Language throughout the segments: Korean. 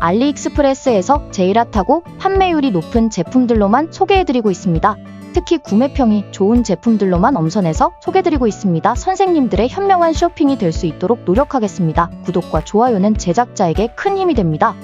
알리익스프레스에서 제일 핫하고 판매율이 높은 제품들로만 소개해드리고 있습니다. 특히 구매평이 좋은 제품들로만 엄선해서 소개드리고 있습니다. 선생님들의 현명한 쇼핑이 될 수 있도록 노력하겠습니다. 구독과 좋아요는 제작자에게 큰 힘이 됩니다.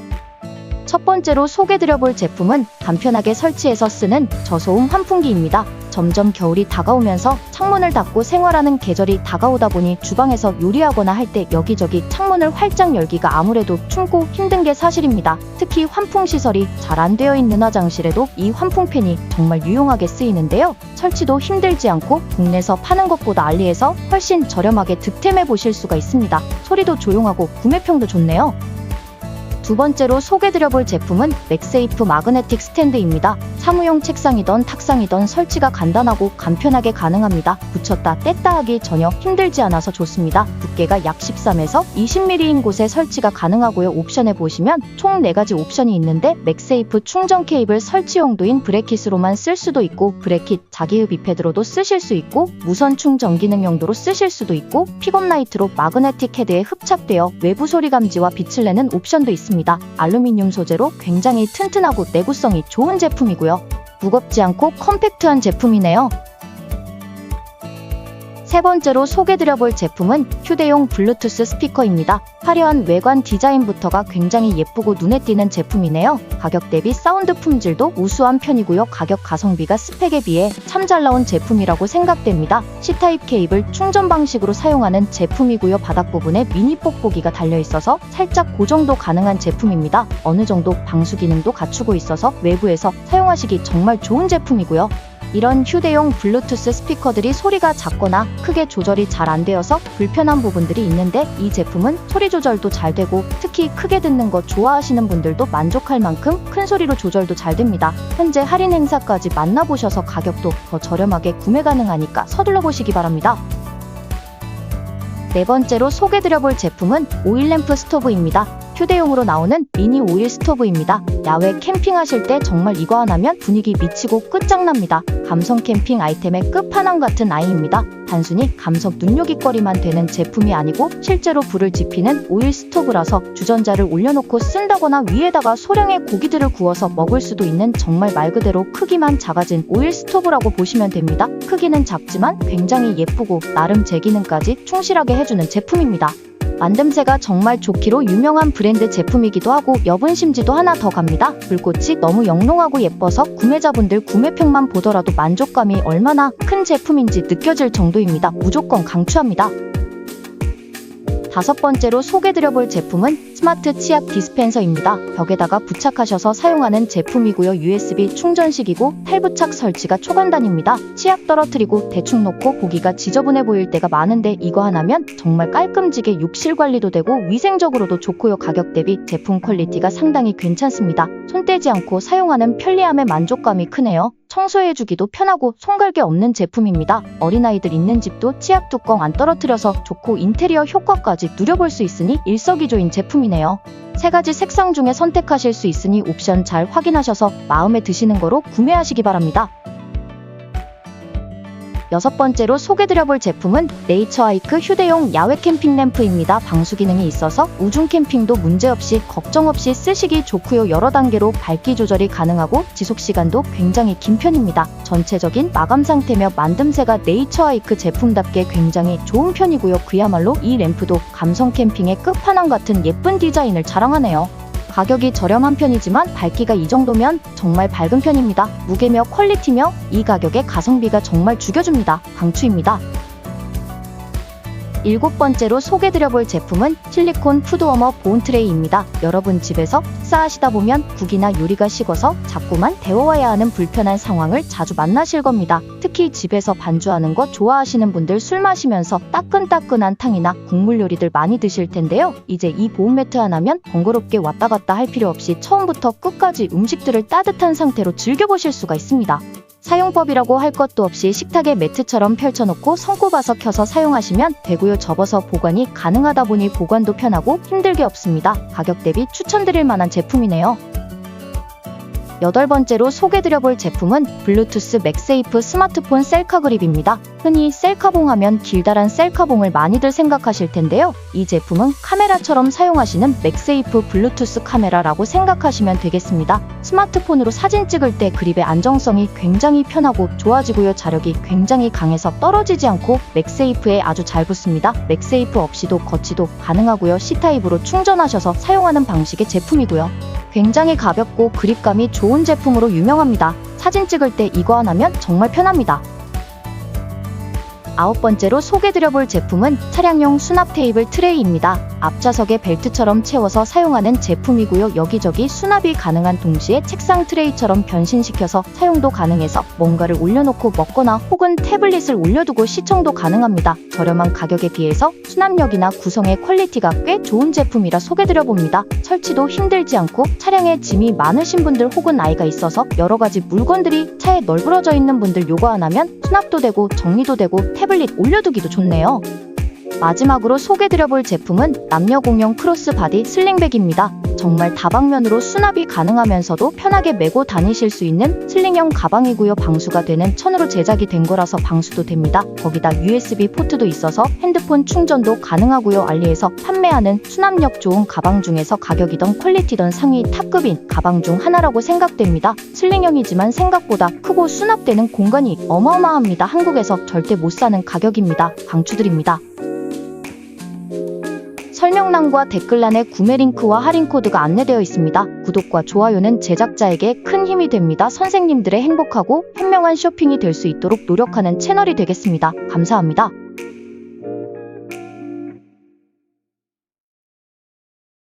첫 번째로 소개드려볼 제품은 간편하게 설치해서 쓰는 저소음 환풍기입니다. 점점 겨울이 다가오면서 창문을 닫고 생활하는 계절이 다가오다 보니 주방에서 요리하거나 할 때 여기저기 창문을 활짝 열기가 아무래도 춥고 힘든 게 사실입니다. 특히 환풍 시설이 잘 안 되어 있는 화장실에도 이 환풍팬이 정말 유용하게 쓰이는데요. 설치도 힘들지 않고 국내에서 파는 것보다 알리에서 훨씬 저렴하게 득템해 보실 수가 있습니다. 소리도 조용하고 구매평도 좋네요. 두 번째로 소개드려볼 제품은 맥세이프 마그네틱 스탠드입니다. 사무용 책상이던 탁상이던 설치가 간단하고 간편하게 가능합니다. 붙였다 뗐다 하기 전혀 힘들지 않아서 좋습니다. 두께가 약 13에서 20mm인 곳에 설치가 가능하고요. 옵션에 보시면 총 4가지 옵션이 있는데 맥세이프 충전 케이블 설치 용도인 브레킷으로만 쓸 수도 있고 브레킷 자기흡 이패드로도 쓰실 수 있고 무선 충전 기능 용도로 쓰실 수도 있고 픽업 라이트로 마그네틱 헤드에 흡착되어 외부 소리 감지와 빛을 내는 옵션도 있습니다. 알루미늄 소재로 굉장히 튼튼하고 내구성이 좋은 제품이고요. 무겁지 않고 컴팩트한 제품이네요. 세 번째로 소개드려볼 제품은 휴대용 블루투스 스피커입니다. 화려한 외관 디자인부터가 굉장히 예쁘고 눈에 띄는 제품이네요. 가격 대비 사운드 품질도 우수한 편이고요. 가격 가성비가 스펙에 비해 참 잘 나온 제품이라고 생각됩니다. C타입 케이블 충전 방식으로 사용하는 제품이고요. 바닥 부분에 미니 뽁뽁이가 달려 있어서 살짝 고정도 가능한 제품입니다. 어느 정도 방수 기능도 갖추고 있어서 외부에서 사용하시기 정말 좋은 제품이고요. 이런 휴대용 블루투스 스피커들이 소리가 작거나 크게 조절이 잘 안 되어서 불편한 부분들이 있는데 이 제품은 소리 조절도 잘 되고 특히 크게 듣는 거 좋아하시는 분들도 만족할 만큼 큰 소리로 조절도 잘 됩니다. 현재 할인 행사까지 만나보셔서 가격도 더 저렴하게 구매 가능하니까 서둘러 보시기 바랍니다. 네 번째로 소개드려볼 제품은 오일램프 스토브입니다. 휴대용으로 나오는 미니 오일 스토브입니다. 야외 캠핑하실 때 정말 이거 하나면 분위기 미치고 끝장납니다. 감성 캠핑 아이템의 끝판왕 같은 아이입니다. 단순히 감성 눈요깃거리만 되는 제품이 아니고 실제로 불을 지피는 오일 스토브라서 주전자를 올려놓고 쓴다거나 위에다가 소량의 고기들을 구워서 먹을 수도 있는 정말 말 그대로 크기만 작아진 오일 스토브라고 보시면 됩니다. 크기는 작지만 굉장히 예쁘고 나름 제 기능까지 충실하게 해주는 제품입니다. 만듦새가 정말 좋기로 유명한 브랜드 제품이기도 하고 여분 심지도 하나 더 갑니다. 불꽃이 너무 영롱하고 예뻐서 구매자분들 구매평만 보더라도 만족감이 얼마나 큰 제품인지 느껴질 정도입니다. 무조건 강추합니다. 다섯 번째로 소개드려볼 제품은 스마트 치약 디스펜서입니다. 벽에다가 부착하셔서 사용하는 제품이고요. USB 충전식이고 탈부착 설치가 초간단입니다. 치약 떨어뜨리고 대충 놓고 보기가 지저분해 보일 때가 많은데 이거 하나면 정말 깔끔지게 욕실 관리도 되고 위생적으로도 좋고요. 가격 대비 제품 퀄리티가 상당히 괜찮습니다. 손 떼지 않고 사용하는 편리함에 만족감이 크네요. 청소해주기도 편하고 손갈게 없는 제품입니다. 어린아이들 있는 집도 치약 뚜껑 안 떨어뜨려서 좋고 인테리어 효과까지 누려볼 수 있으니 일석이조인 제품이네요. 세 가지 색상 중에 선택하실 수 있으니 옵션 잘 확인하셔서 마음에 드시는 거로 구매하시기 바랍니다. 여섯 번째로 소개드려볼 제품은 네이처하이크 휴대용 야외 캠핑 램프입니다. 방수 기능이 있어서 우중 캠핑도 문제없이 걱정 없이 쓰시기 좋고요. 여러 단계로 밝기 조절이 가능하고 지속 시간도 굉장히 긴 편입니다. 전체적인 마감 상태며 만듦새가 네이처하이크 제품답게 굉장히 좋은 편이고요. 그야말로 이 램프도 감성 캠핑의 끝판왕 같은 예쁜 디자인을 자랑하네요. 가격이 저렴한 편이지만 밝기가 이 정도면 정말 밝은 편입니다. 무게며 퀄리티며 이 가격에 가성비가 정말 죽여줍니다. 강추입니다. 일곱 번째로 소개드려볼 제품은 실리콘 푸드워머 보온트레이입니다. 여러분 집에서 식사하시다 보면 국이나 요리가 식어서 자꾸만 데워와야 하는 불편한 상황을 자주 만나실 겁니다. 특히 집에서 반주하는 거 좋아하시는 분들 술 마시면서 따끈따끈한 탕이나 국물 요리들 많이 드실 텐데요. 이제 이 보온 매트 하나면 번거롭게 왔다 갔다 할 필요 없이 처음부터 끝까지 음식들을 따뜻한 상태로 즐겨보실 수가 있습니다. 사용법이라고 할 것도 없이 식탁에 매트처럼 펼쳐놓고 손꼽아서 켜서 사용하시면 되고요. 접어서 보관이 가능하다 보니 보관도 편하고 힘들게 없습니다. 가격 대비 추천드릴 만한 제품이네요. 여덟 번째로 소개드려볼 제품은 블루투스 맥세이프 스마트폰 셀카 그립입니다. 흔히 셀카봉 하면 길다란 셀카봉을 많이들 생각하실 텐데요. 이 제품은 카메라처럼 사용하시는 맥세이프 블루투스 카메라라고 생각하시면 되겠습니다. 스마트폰으로 사진 찍을 때 그립의 안정성이 굉장히 편하고 좋아지고요. 자력이 굉장히 강해서 떨어지지 않고 맥세이프에 아주 잘 붙습니다. 맥세이프 없이도 거치도 가능하고요. C타입으로 충전하셔서 사용하는 방식의 제품이고요. 굉장히 가볍고 그립감이 좋은 제품으로 유명합니다. 사진 찍을 때 이거 하나면 정말 편합니다. 아홉 번째로 소개드려볼 제품은 차량용 수납 테이블 트레이입니다. 앞좌석에 벨트처럼 채워서 사용하는 제품이고요. 여기저기 수납이 가능한 동시에 책상 트레이처럼 변신시켜서 사용도 가능해서 뭔가를 올려놓고 먹거나 혹은 태블릿을 올려두고 시청도 가능합니다. 저렴한 가격에 비해서 수납력이나 구성의 퀄리티가 꽤 좋은 제품이라 소개드려봅니다. 설치도 힘들지 않고 차량에 짐이 많으신 분들 혹은 아이가 있어서 여러 가지 물건들이 차에 널브러져 있는 분들 요거 하나면 수납도 되고 정리도 되고 태블릿 올려두기도 좋네요. 마지막으로 소개드려볼 제품은 남녀 공용 크로스 바디 슬링백입니다. 정말 다방면으로 수납이 가능하면서도 편하게 메고 다니실 수 있는 슬링형 가방이고요. 방수가 되는 천으로 제작이 된 거라서 방수도 됩니다. 거기다 USB 포트도 있어서 핸드폰 충전도 가능하고요. 알리에서 판매하는 수납력 좋은 가방 중에서 가격이던 퀄리티던 상위 탑급인 가방 중 하나라고 생각됩니다. 슬링형이지만 생각보다 크고 수납되는 공간이 어마어마합니다. 한국에서 절대 못 사는 가격입니다. 강추드립니다. 설명란과 댓글란에 구매 링크와 할인 코드가 안내되어 있습니다. 구독과 좋아요는 제작자에게 큰 힘이 됩니다. 선생님들의 행복하고 현명한 쇼핑이 될 수 있도록 노력하는 채널이 되겠습니다. 감사합니다.